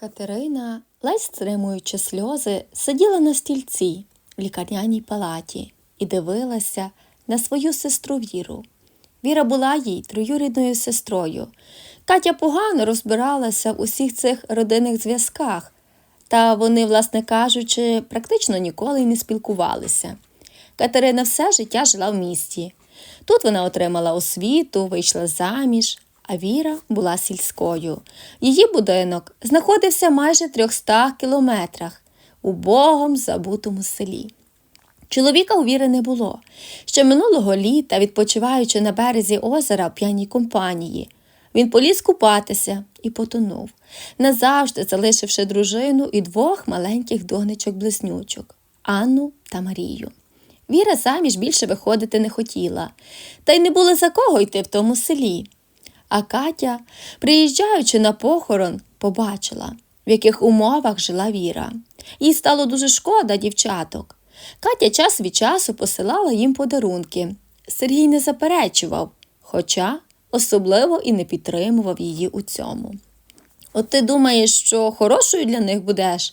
Катерина, ледь стримуючи сльози, сиділа на стільці в лікарняній палаті і дивилася на свою сестру Віру. Віра була їй троюрідною сестрою. Катя погано розбиралася в усіх цих родинних зв'язках, та вони, власне кажучи, практично ніколи й не спілкувалися. Катерина все життя жила в місті. Тут вона отримала освіту, вийшла заміж, а Віра була сільською. Її будинок знаходився майже 300 кілометрах у богом забутому селі. Чоловіка у Віри не було. Ще минулого літа, відпочиваючи на березі озера в п'яній компанії, він поліз купатися і потонув, назавжди залишивши дружину і двох маленьких донечок-близнючок Анну та Марію. Віра заміж більше виходити не хотіла, та й не було за кого йти в тому селі. А Катя, приїжджаючи на похорон, побачила, в яких умовах жила Віра. Їй стало дуже шкода дівчаток. Катя час від часу посилала їм подарунки. Сергій не заперечував, хоча особливо і не підтримував її у цьому. От ти думаєш, що хорошою для них будеш?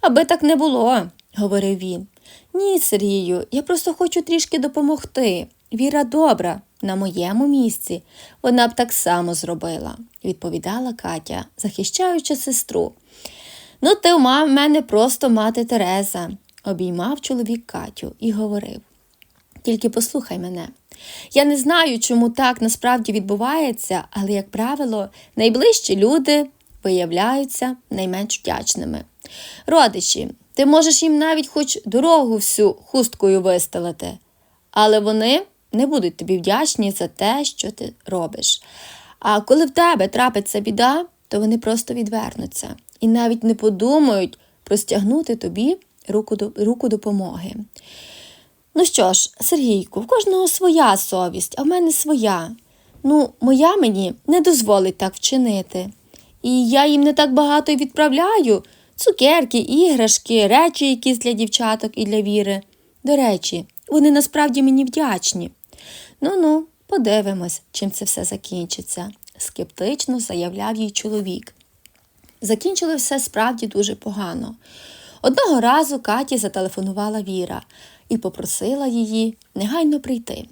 Аби так не було, говорив він. Ні, Сергію, я просто хочу трішки допомогти. Віра добра, на моєму місці. Вона б так само зробила, відповідала Катя, захищаючи сестру. Ну, ти в мене просто мати Тереза, обіймав чоловік Катю і говорив. Тільки послухай мене. Я не знаю, чому так насправді відбувається, але, як правило, найближчі люди виявляються найменш вдячними. Родичі, ти можеш їм навіть хоч дорогу всю хусткою вистелити, але вони не будуть тобі вдячні за те, що ти робиш. А коли в тебе трапиться біда, то вони просто відвернуться і навіть не подумають простягнути тобі руку, руку допомоги. Ну що ж, Сергійку, в кожного своя совість, а в мене своя. Ну, моя мені не дозволить так вчинити. І я їм не так багато й відправляю цукерки, іграшки, речі якісь для дівчаток і для віри. До речі, вони насправді мені вдячні. Ну ну, подивимось, чим це все закінчиться, скептично заявляв їй чоловік. Закінчили все справді дуже погано. Одного разу Каті зателефонувала Віра і попросила її негайно прийти.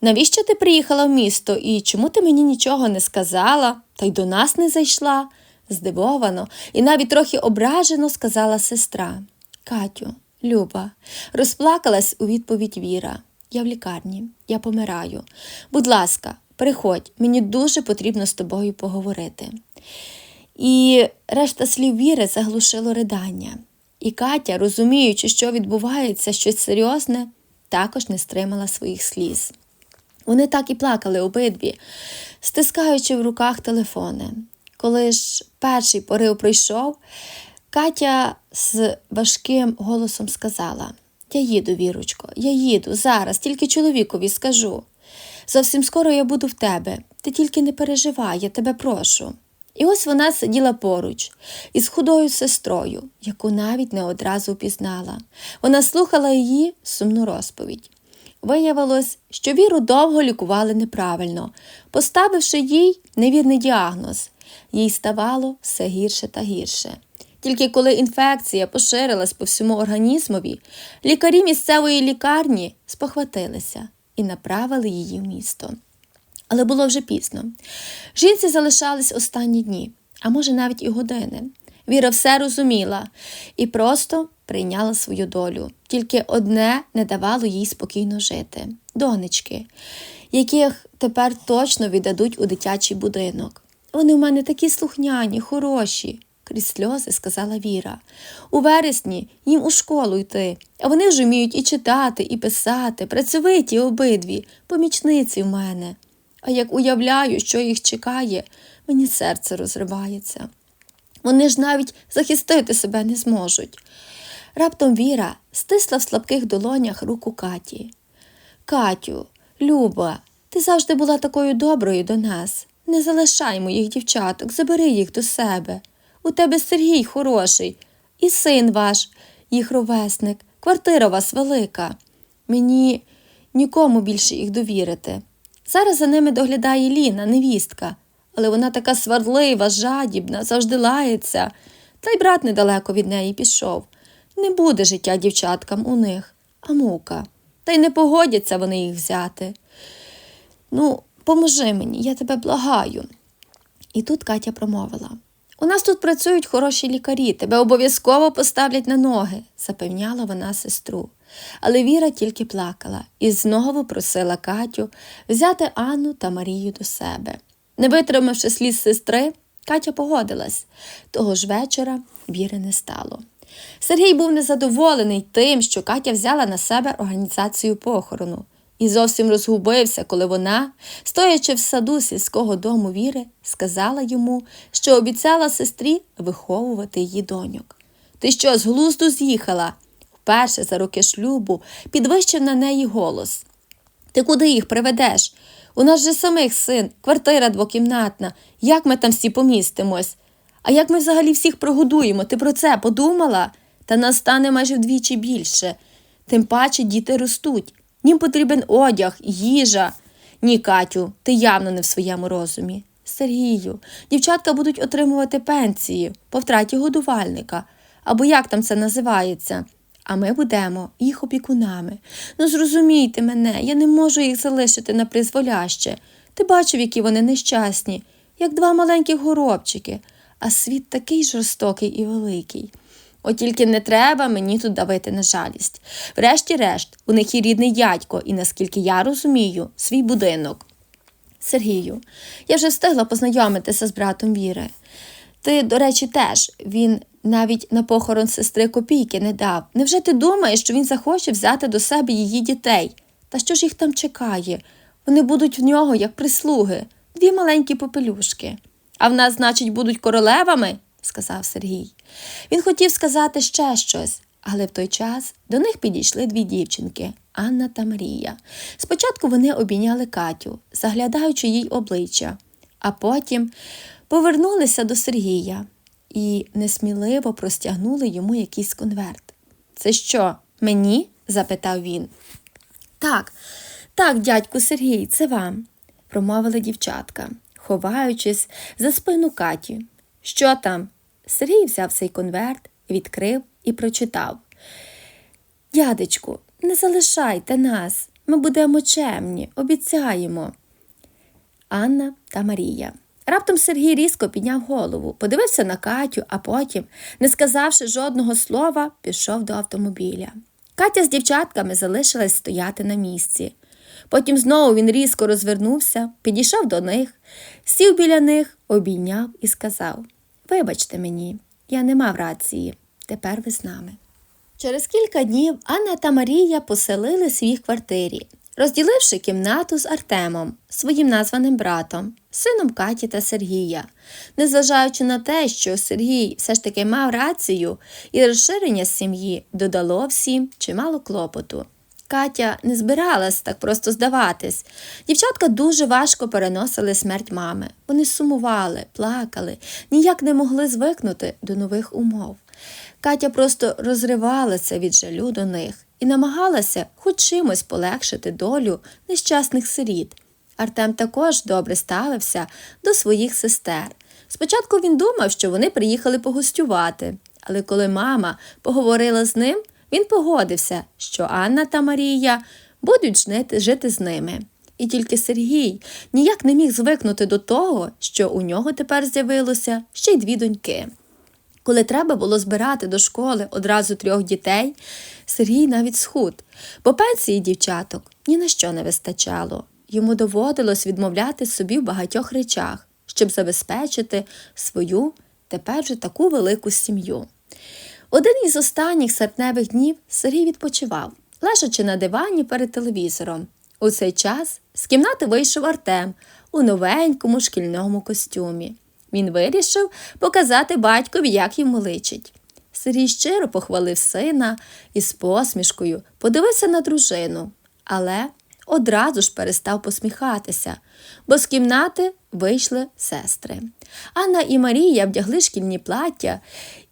Навіщо ти приїхала в місто і чому ти мені нічого не сказала, та й до нас не зайшла? здивовано і навіть трохи ображено сказала сестра. Катю, Люба, розплакалась у відповідь Віра. Я в лікарні, я помираю. Будь ласка, приходь, мені дуже потрібно з тобою поговорити. І решта слів Віри заглушило ридання. І Катя, розуміючи, що відбувається щось серйозне, також не стримала своїх сліз. Вони так і плакали обидві, стискаючи в руках телефони. Коли ж перший порив прийшов, Катя з важким голосом сказала: Я їду, Вірочко, я їду зараз, тільки чоловікові скажу. Зовсім скоро я буду в тебе. Ти тільки не переживай, я тебе прошу. І ось вона сиділа поруч із худою сестрою, яку навіть не одразу впізнала. Вона слухала її сумну розповідь. Виявилось, що віру довго лікували неправильно, поставивши їй невірний діагноз. Їй ставало все гірше та гірше. Тільки коли інфекція поширилась по всьому організмові, лікарі місцевої лікарні спохватилися і направили її в місто. Але було вже пізно. Жінці залишались останні дні, а може навіть і години. Віра все розуміла і просто прийняла свою долю. Тільки одне не давало їй спокійно жити донечки, яких тепер точно віддадуть у дитячий будинок. Вони в мене такі слухняні, хороші, крізь сльози сказала Віра. У вересні їм у школу йти, а вони вже вміють і читати, і писати, працьовиті обидві, помічниці в мене. А як уявляю, що їх чекає, мені серце розривається. Вони ж навіть захистити себе не зможуть. Раптом Віра стисла в слабких долонях руку Каті. Катю, Люба, ти завжди була такою доброю до нас. Не залишай моїх дівчаток, забери їх до себе. У тебе Сергій хороший, і син ваш, їх ровесник, квартира у вас велика. Мені нікому більше їх довірити. Зараз за ними доглядає Ліна, невістка, але вона така сварлива, жадібна, завжди лається. Та й брат недалеко від неї пішов. Не буде життя дівчаткам у них, а мука. Та й не погодяться вони їх взяти. Ну, поможи мені, я тебе благаю. І тут Катя промовила. У нас тут працюють хороші лікарі, тебе обов'язково поставлять на ноги, запевняла вона сестру. Але Віра тільки плакала і знову просила Катю взяти Анну та Марію до себе. Не витримавши сліз сестри, Катя погодилась. Того ж вечора Віри не стало. Сергій був незадоволений тим, що Катя взяла на себе організацію похорону, і зовсім розгубився, коли вона, стоячи в саду сільського дому Віри, сказала йому, що обіцяла сестрі виховувати її доньок. Ти що, з глузду з'їхала? Вперше за роки шлюбу підвищив на неї голос. Ти куди їх приведеш? У нас же самих син, квартира двокімнатна. Як ми там всі помістимось? А як ми взагалі всіх прогодуємо? Ти про це подумала? Та нас стане майже вдвічі більше. Тим паче діти ростуть. Їм потрібен одяг, їжа. Ні, Катю, ти явно не в своєму розумі. Сергію, дівчатка будуть отримувати пенсії по втраті годувальника, або як там це називається. А ми будемо їх опікунами. Ну, зрозумійте мене, я не можу їх залишити на призволяще. Ти бачив, які вони нещасні, як два маленьких горобчики, а світ такий жорстокий і великий. От тільки не треба мені тут давити на жалість. Врешті-решт, у них є рідний дядько, і, наскільки я розумію, свій будинок. Сергію, я вже встигла познайомитися з братом Віри. Ти, до речі, теж він навіть на похорон сестри копійки не дав. Невже ти думаєш, що він захоче взяти до себе її дітей? Та що ж їх там чекає? Вони будуть в нього як прислуги, дві маленькі попелюшки. А в нас, значить, будуть королевами, сказав Сергій. Він хотів сказати ще щось, але в той час до них підійшли дві дівчинки Анна та Марія. Спочатку вони обійняли Катю, заглядаючи їй обличчя, а потім повернулися до Сергія і несміливо простягнули йому якийсь конверт. Це що, мені? запитав він. Так, так, дядьку Сергій, це вам, промовила дівчатка, ховаючись за спину Каті. Що там? Сергій взяв цей конверт, відкрив і прочитав. Дядечку, не залишайте нас, ми будемо чемні, обіцяємо. Анна та Марія. Раптом Сергій різко підняв голову, подивився на Катю, а потім, не сказавши жодного слова, пішов до автомобіля. Катя з дівчатками залишилась стояти на місці. Потім знову він різко розвернувся, підійшов до них, сів біля них, обійняв і сказав Вибачте мені, я не мав рації, тепер ви з нами. Через кілька днів Анна та Марія поселились в їх квартирі, розділивши кімнату з Артемом, своїм названим братом, сином Каті та Сергія. Незважаючи на те, що Сергій все ж таки мав рацію, і розширення сім'ї додало всім чимало клопоту. Катя не збиралась так просто здаватись. Дівчатка дуже важко переносили смерть мами. Вони сумували, плакали, ніяк не могли звикнути до нових умов. Катя просто розривалася від жалю до них і намагалася хоч чимось полегшити долю нещасних сиріт. Артем також добре ставився до своїх сестер. Спочатку він думав, що вони приїхали погостювати, але коли мама поговорила з ним, він погодився, що Анна та Марія будуть жити, з ними. І тільки Сергій ніяк не міг звикнути до того, що у нього тепер з'явилося ще й дві доньки. Коли треба було збирати до школи одразу трьох дітей, Сергій навіть схуд, бо пенсії дівчаток ні на що не вистачало. Йому доводилось відмовляти собі в багатьох речах, щоб забезпечити свою тепер вже таку велику сім'ю. Один із останніх серпневих днів Сергій відпочивав, лежачи на дивані перед телевізором. У цей час з кімнати вийшов Артем у новенькому шкільному костюмі. Він вирішив показати батькові, як йому личить. Сергій щиро похвалив сина і з посмішкою подивився на дружину, але одразу ж перестав посміхатися, бо з кімнати вийшли сестри. Анна і Марія вдягли шкільні плаття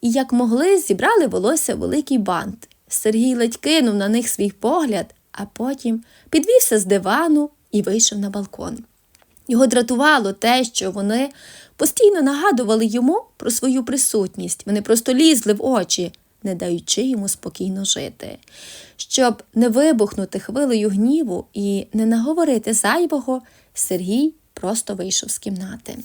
і, як могли, зібрали волосся в великий бант. Сергій ледь кинув на них свій погляд, а потім підвівся з дивану і вийшов на балкон. Його дратувало те, що вони постійно нагадували йому про свою присутність. Вони просто лізли в очі, не даючи йому спокійно жити. Щоб не вибухнути хвилею гніву і не наговорити зайвого, Сергій просто вийшов з кімнати.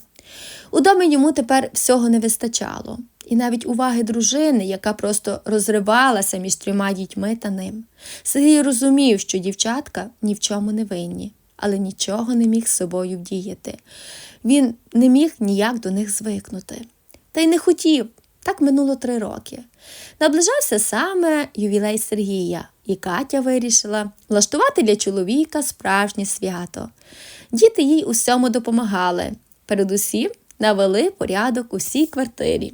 У домі йому тепер всього не вистачало, і навіть уваги дружини, яка просто розривалася між трьома дітьми та ним. Сергій розумів, що дівчатка ні в чому не винні, але нічого не міг з собою вдіяти. Він не міг ніяк до них звикнути. Та й не хотів. Так минуло три роки. Наближався саме ювілей Сергія, і Катя вирішила влаштувати для чоловіка справжнє свято. Діти їй у всьому допомагали. Передусім навели порядок у всій квартирі.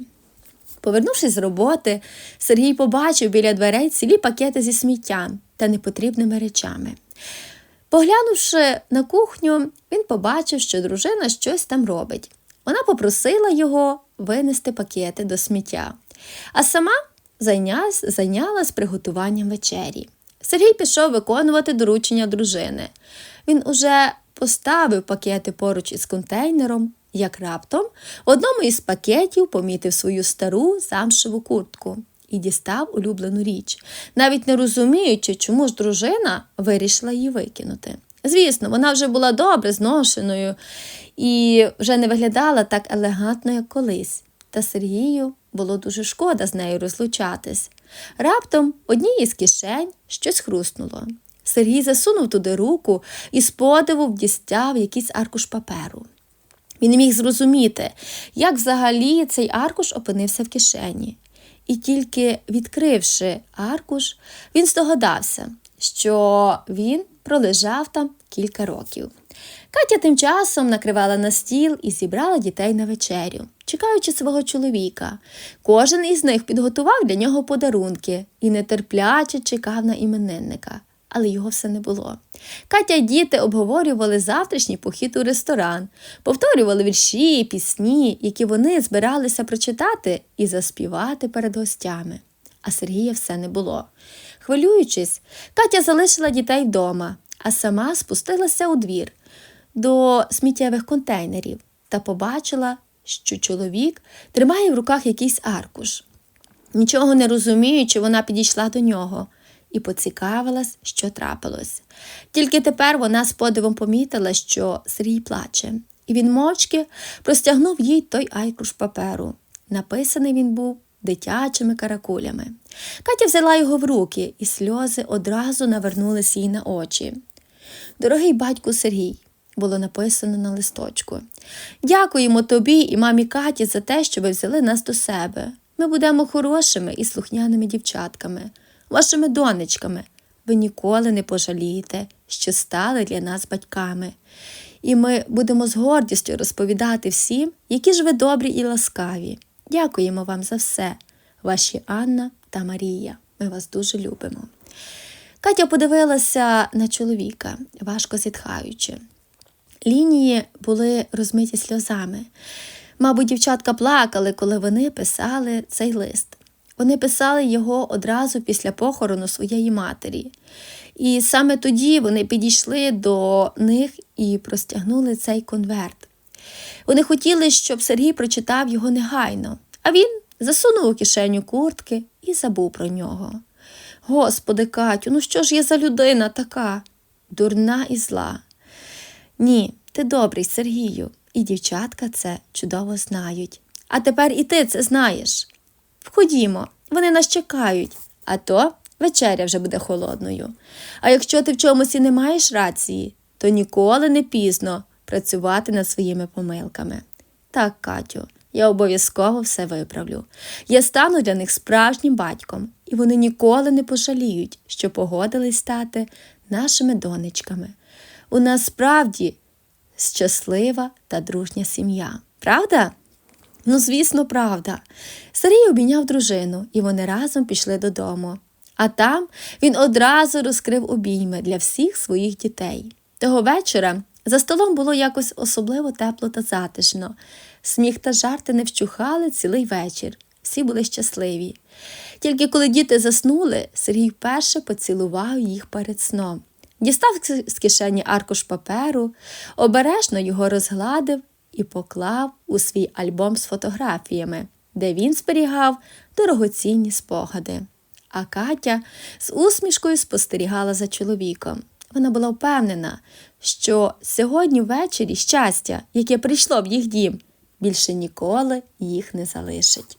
Повернувшись з роботи, Сергій побачив біля дверей цілі пакети зі сміттям та непотрібними речами. Поглянувши на кухню, він побачив, що дружина щось там робить. Вона попросила його винести пакети до сміття, а сама зайнялась, приготуванням вечері. Сергій пішов виконувати доручення дружини. Він уже поставив пакети поруч із контейнером, як раптом в одному із пакетів помітив свою стару замшеву куртку і дістав улюблену річ, навіть не розуміючи, чому ж дружина вирішила її викинути. Звісно, вона вже була добре зношеною і вже не виглядала так елегантно, як колись. Та Сергію було дуже шкода з нею розлучатись. Раптом одній із кишень щось хрустнуло. Сергій засунув туди руку і з подиву дістав якийсь аркуш паперу. Він міг зрозуміти, як взагалі цей аркуш опинився в кишені. І тільки відкривши аркуш, він здогадався, що він пролежав там кілька років. Катя тим часом накривала на стіл і зібрала дітей на вечерю, чекаючи свого чоловіка. Кожен із них підготував для нього подарунки і нетерпляче чекав на іменинника але його все не було. Катя й діти обговорювали завтрашній похід у ресторан, повторювали вірші, пісні, які вони збиралися прочитати і заспівати перед гостями. А Сергія все не було. Хвилюючись, Катя залишила дітей вдома, а сама спустилася у двір до сміттєвих контейнерів та побачила, що чоловік тримає в руках якийсь аркуш. Нічого не розуміючи, вона підійшла до нього і поцікавилась, що трапилось. Тільки тепер вона з подивом помітила, що Сергій плаче, і він мовчки простягнув їй той айкруш паперу. Написаний він був дитячими каракулями. Катя взяла його в руки, і сльози одразу навернулись їй на очі. Дорогий батьку Сергій, було написано на листочку. Дякуємо тобі і мамі Каті за те, що ви взяли нас до себе. Ми будемо хорошими і слухняними дівчатками вашими донечками. Ви ніколи не пожалієте, що стали для нас батьками. І ми будемо з гордістю розповідати всім, які ж ви добрі і ласкаві. Дякуємо вам за все, ваші Анна та Марія. Ми вас дуже любимо. Катя подивилася на чоловіка, важко зітхаючи. Лінії були розмиті сльозами. Мабуть, дівчатка плакали, коли вони писали цей лист. Вони писали його одразу після похорону своєї матері. І саме тоді вони підійшли до них і простягнули цей конверт. Вони хотіли, щоб Сергій прочитав його негайно, а він засунув у кишеню куртки і забув про нього. Господи, Катю, ну що ж я за людина така? Дурна і зла. Ні, ти добрий, Сергію, і дівчатка це чудово знають. А тепер і ти це знаєш. Ходімо, вони нас чекають, а то вечеря вже буде холодною. А якщо ти в чомусь і не маєш рації, то ніколи не пізно працювати над своїми помилками. Так, Катю, я обов'язково все виправлю. Я стану для них справжнім батьком, і вони ніколи не пожаліють, що погодились стати нашими донечками. У нас справді щаслива та дружня сім'я. Правда? Ну, звісно, правда. Сергій обійняв дружину, і вони разом пішли додому. А там він одразу розкрив обійми для всіх своїх дітей. Того вечора за столом було якось особливо тепло та затишно. Сміх та жарти не вщухали цілий вечір. Всі були щасливі. Тільки коли діти заснули, Сергій вперше поцілував їх перед сном. дістав з- кишені аркуш паперу, обережно його розгладив і поклав у свій альбом з фотографіями, де він зберігав дорогоцінні спогади. А Катя з усмішкою спостерігала за чоловіком. Вона була впевнена, що сьогодні ввечері щастя, яке прийшло в їх дім, більше ніколи їх не залишить.